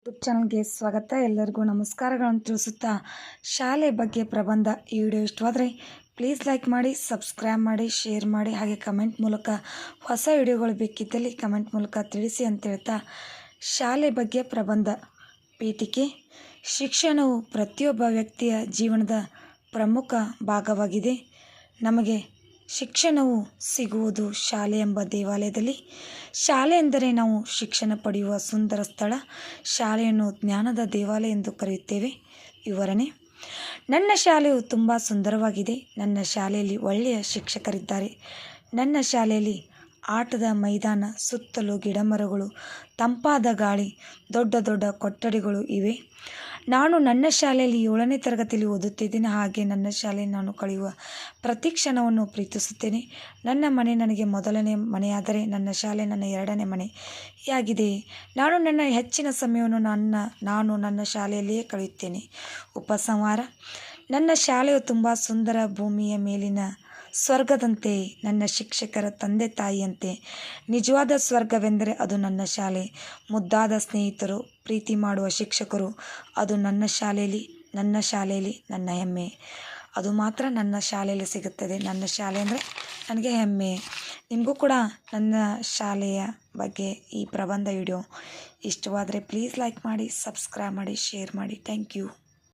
YouTube ಚಾನಲ್ಗೆ ಸ್ವಾಗತ. ಎಲ್ಲರಿಗೂ ನಮಸ್ಕಾರಗಳನ್ನು ತಿಳಿಸುತ್ತಾ ಶಾಲೆ ಬಗ್ಗೆ ಪ್ರಬಂಧ ಈ ವಿಡಿಯೋ ಇಷ್ಟವಾದರೆ ಪ್ಲೀಸ್ ಲೈಕ್ ಮಾಡಿ ಸಬ್ಸ್ಕ್ರೈಬ್ ಮಾಡಿ ಶೇರ್ ಮಾಡಿ, ಹಾಗೆ ಕಮೆಂಟ್ ಮೂಲಕ ಹೊಸ ವಿಡಿಯೋಗಳು ಬೇಕಿದ್ದಲ್ಲಿ ಕಮೆಂಟ್ ಮೂಲಕ ತಿಳಿಸಿ ಅಂತ ಹೇಳ್ತಾ ಶಾಲೆ ಬಗ್ಗೆ ಪ್ರಬಂಧ ಪೀಠಿಕೆ. ಶಿಕ್ಷಣವು ಪ್ರತಿಯೊಬ್ಬ ವ್ಯಕ್ತಿಯ ಜೀವನದ ಪ್ರಮುಖ ಭಾಗವಾಗಿದೆ. ನಮಗೆ ಶಿಕ್ಷಣವು ಸಿಗುವುದು ಶಾಲೆ ಎಂಬ ದೇವಾಲಯದಲ್ಲಿ. ಶಾಲೆ ಎಂದರೆ ನಾವು ಶಿಕ್ಷಣ ಪಡೆಯುವ ಸುಂದರ ಸ್ಥಳ. ಶಾಲೆಯನ್ನು ಜ್ಞಾನದ ದೇವಾಲಯ ಎಂದು ಕರೆಯುತ್ತೇವೆ. ವಿವರಣೆ. ನನ್ನ ಶಾಲೆಯು ತುಂಬ ಸುಂದರವಾಗಿದೆ. ನನ್ನ ಶಾಲೆಯಲ್ಲಿ ಒಳ್ಳೆಯ ಶಿಕ್ಷಕರಿದ್ದಾರೆ. ನನ್ನ ಶಾಲೆಯಲ್ಲಿ ಆಟದ ಮೈದಾನ, ಸುತ್ತಲೂ ಗಿಡಮರಗಳು, ತಂಪಾದ ಗಾಳಿ, ದೊಡ್ಡ ದೊಡ್ಡ ಕೊಠಡಿಗಳು ಇವೆ. ನಾನು ನನ್ನ ಶಾಲೆಯಲ್ಲಿ ಏಳನೇ ತರಗತಿಯಲ್ಲಿ ಓದುತ್ತಿದ್ದೇನೆ, ಹಾಗೆ ನನ್ನ ಶಾಲೆಯಲ್ಲಿ ನಾನು ಕಳೆಯುವ ಪ್ರತಿ ಕ್ಷಣವನ್ನು ಪ್ರೀತಿಸುತ್ತೇನೆ. ನನ್ನ ಮನೆ ನನಗೆ ಮೊದಲನೇ ಮನೆಯಾದರೆ ನನ್ನ ಶಾಲೆ ನನ್ನ ಎರಡನೇ ಮನೆಯಾಗಿದೆ. ನಾನು ನನ್ನ ಹೆಚ್ಚಿನ ಸಮಯವನ್ನು ನನ್ನ, ನಾನು ನನ್ನ ಶಾಲೆಯಲ್ಲಿಯೇ ಕಳೆಯುತ್ತೇನೆ. ಉಪಸಂಹಾರ. ನನ್ನ ಶಾಲೆಯು ತುಂಬ ಸುಂದರ ಭೂಮಿಯ ಮೇಲಿನ ಸ್ವರ್ಗದಂತೆ ನನ್ನ ಶಿಕ್ಷಕರ ತಂದೆ ತಾಯಿಯಂತೆ. ನಿಜವಾದ ಸ್ವರ್ಗವೆಂದರೆ ಅದು ನನ್ನ ಶಾಲೆ. ಮುದ್ದಾದ ಸ್ನೇಹಿತರು, ಪ್ರೀತಿ ಮಾಡುವ ಶಿಕ್ಷಕರು, ಅದು ನನ್ನ ಶಾಲೆಯಲ್ಲಿ ನನ್ನ ಶಾಲೆಯಲ್ಲಿ ನನ್ನ ಹೆಮ್ಮೆ. ಅದು ಮಾತ್ರ ನನ್ನ ಶಾಲೆಯಲ್ಲಿ ಸಿಗುತ್ತದೆ. ನನ್ನ ಶಾಲೆ ಅಂದರೆ ನನಗೆ ಹೆಮ್ಮೆ. ನಿಮಗೂ ಕೂಡ ನನ್ನ ಶಾಲೆಯ ಬಗ್ಗೆ ಈ ಪ್ರಬಂಧ ವಿಡಿಯೋ ಇಷ್ಟವಾದರೆ ಪ್ಲೀಸ್ ಲೈಕ್ ಮಾಡಿ ಸಬ್ಸ್ಕ್ರೈಬ್ ಮಾಡಿ ಶೇರ್ ಮಾಡಿ. Thank you